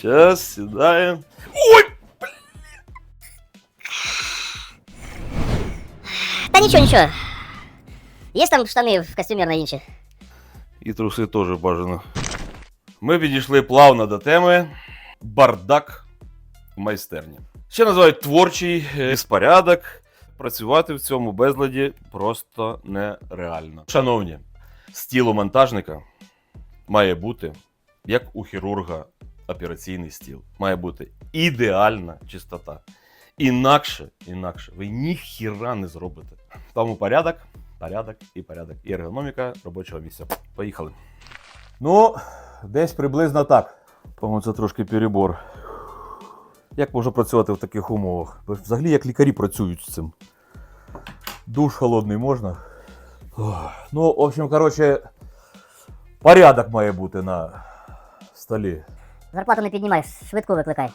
Сейчас, сідаємо. Та нічого, нічого. Є там штани в костюмерної інші. І труси теж бажано. Ми підійшли плавно до теми бардак в майстерні. Ще називають творчий безпорядок. Працювати в цьому безладі просто нереально. Шановні, стіл у монтажника має бути, як у хірурга, операційний стіл. Має бути ідеальна чистота. Інакше, інакше ви ніхіра не зробите. Тому порядок, порядок і порядок. І ергономіка робочого місця. Поїхали. Ну, десь приблизно так. По-моєму, це трошки перебор. Як можна працювати в таких умовах? Взагалі, як лікарі працюють з цим. Душ холодний можна. Ну, в общем, коротше, порядок має бути на столі. Зарплату не піднімай, швидку викликай.